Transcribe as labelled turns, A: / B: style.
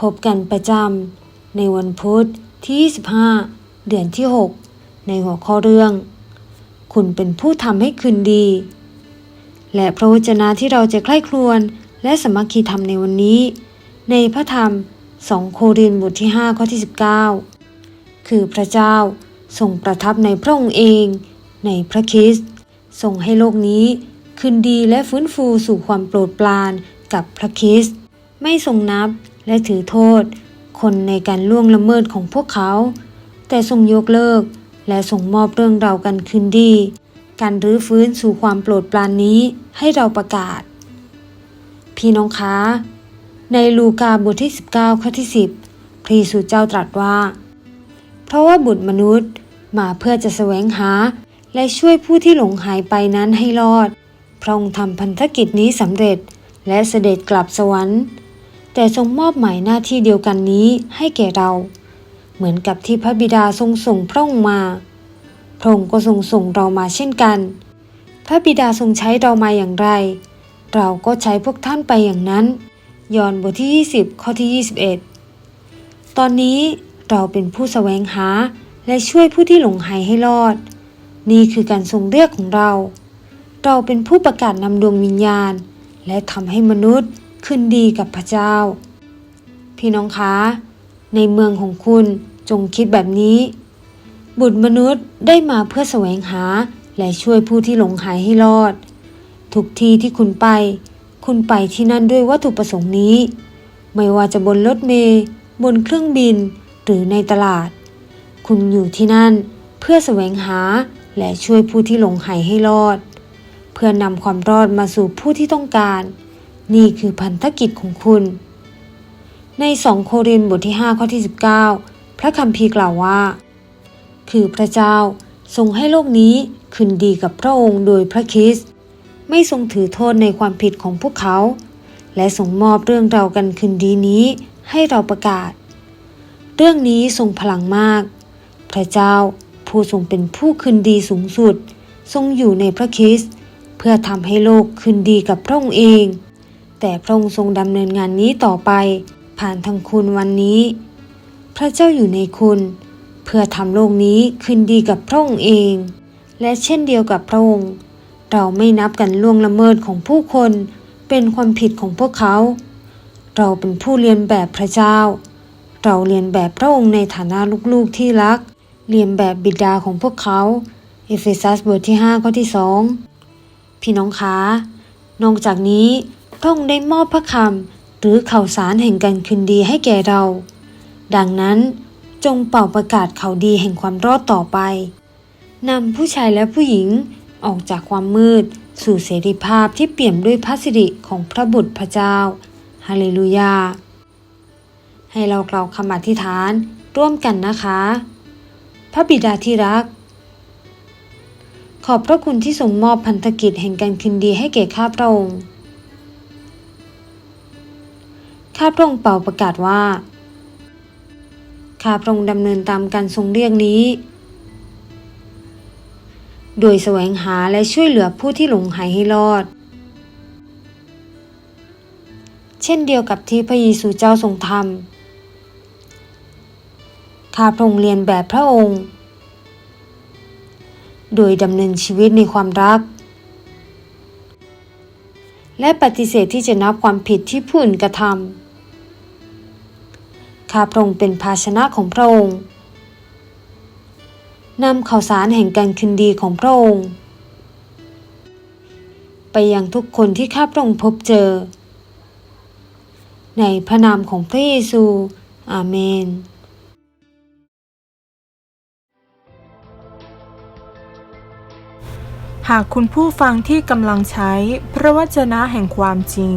A: พบกันประจำในวันพุธที่ 25 เดือนที่ 6 ในหัวข้อเรื่อง คุณเป็นผู้ทำให้คืนดี และพระวจนะที่เราจะใคร่ครวญและสมัคคีธรรมในวันนี้ ในพระธรรม 2 โครินธ์บทที่ 5 ข้อที่ 19 คือพระเจ้าทรงประทับในพระองค์เองในพระคริสต์ทรงให้โลกนี้คืนดีและฟื้นฟูสู่ความโปรดปรานกับพระคริสต์ไม่ทรงนับ และถือโทษ คนในการล่วงละเมิดของพวกเขา แต่ทรงยกเลิก และทรงมอบเรื่องราวกันคืนดี การรื้อฟื้นสู่ความโปรดปรานนี้ให้เราประกาศ พี่น้องคะ ในลูกาบทที่ 19 ข้อที่ 10 พระเยซูเจ้าตรัสว่า เพราะว่าบุตรมนุษย์มาเพื่อจะแสวงหา และช่วยผู้ที่หลงหายไปนั้นให้รอด พระองค์ทำพันธกิจนี้สำเร็จและเสด็จกลับสวรรค์ แต่ทรงมอบหมายหน้าที่เดียวกันนี้ให้แก่เรา เหมือนกับที่พระบิดาทรงส่งพระองค์มา พระองค์ก็ทรงส่งเรามาเช่นกัน พระบิดาทรงใช้เรามาอย่างไร เราก็ใช้พวกท่านไปอย่างนั้น ยอห์นบทที่ 20 ข้อที่ 21 ตอนนี้เราเป็นผู้แสวงหาและช่วยผู้ที่หลงหายให้รอด นี่คือการทรงเรียกของเรา เราเป็นผู้ประกาศนำดวงวิญญาณ และทำให้มนุษย์ ขึ้นดีกับพระเจ้า พี่น้องคะ ในเมืองของคุณจงคิดแบบนี้ บุตรมนุษย์ได้มาเพื่อแสวงหาและช่วยผู้ที่หลงหายให้รอด ทุกที่ที่คุณไป คุณไปที่นั่นด้วยวัตถุประสงค์นี้ ไม่ว่าจะบนรถเมล์บนเครื่องบิน หรือในตลาด คุณอยู่ที่นั่นเพื่อแสวงหาและช่วยผู้ที่หลงหายให้รอด เพื่อนำความรอดมาสู่ผู้ที่ต้องการ นี่คือพันธกิจของคุณ ในสองโครินธ์บทที่ 5 ข้อที่ 19 พระคัมภีร์กล่าวว่า คือพระเจ้าทรงให้โลกนี้คืนดีกับพระองค์โดยพระคริสต์ไม่ทรงถือโทษในความผิดของพวกเขา และทรงมอบเรื่องราวกันคืนดีนี้ให้เราประกาศ เรื่องนี้ทรงพลังมาก พระเจ้าผู้ทรงเป็นผู้คืนดีสูงสุด ทรงอยู่ในพระคริสต์เพื่อทำให้โลกคืนดีกับพระองค์เอง แต่พระองค์ทรงดำเนินงานนี้ต่อไป ผ่านทางคุณวันนี้ พระเจ้าอยู่ในคุณ เพื่อทำโลกนี้คืนดีกับพระองค์เอง และเช่นเดียวกับพระองค์ เราไม่นับกันล่วงละเมิดของผู้คน เป็นความผิดของพวกเขา เราเป็นผู้เรียนแบบพระเจ้า เราเรียนแบบพระองค์ในฐานะลูกๆที่รัก เรียนแบบบิดาของพวกเขาเอเฟซัสบทที่5ข้อที่2พี่น้องคะ นอกจากนี้ พระองค์ได้มอบพระคำหรือข่าวสารแห่งการคืนดีให้แก่เรา ดังนั้นจงเป่าประกาศข่าวดีแห่งความรอดต่อไปนำผู้ชายและผู้หญิงออกจากความมืด สู่เสรีภาพที่เปี่ยมด้วยพระสิริของพระบุตรพระเจ้า ฮาเลลูยา ให้เรากล่าวคำอธิษฐานร่วมกันนะคะ พระบิดาที่รัก ขอบพระคุณที่ทรงมอบพันธกิจแห่งการคืนดีให้แก่ข้าพระองค์ ข้าพระองค์เป่าประกาศว่า ข้าพระองค์ดำเนินตามการทรงเรียกนี้ โดยแสวงหาและช่วยเหลือผู้ที่หลงหายให้รอด เช่นเดียวกับที่พระเยซูเจ้าทรงทำข้าพระองค์เรียนแบบพระองค์ โดยดำเนินชีวิตในความรักและปฏิเสธที่จะนับความผิดที่ผู้อื่นกระทำาพระองค์เป็นภาชนะของพระองค์นำข่าวสารแห่งการคืนดีของพระองค์ ไปยังทุกคนที่ข้าพระองค์พบเจอ ในพระนามของพระเยซู อาเมน
B: หากคุณผู้ฟังที่กำลังใช้พระวจนะแห่งความจริง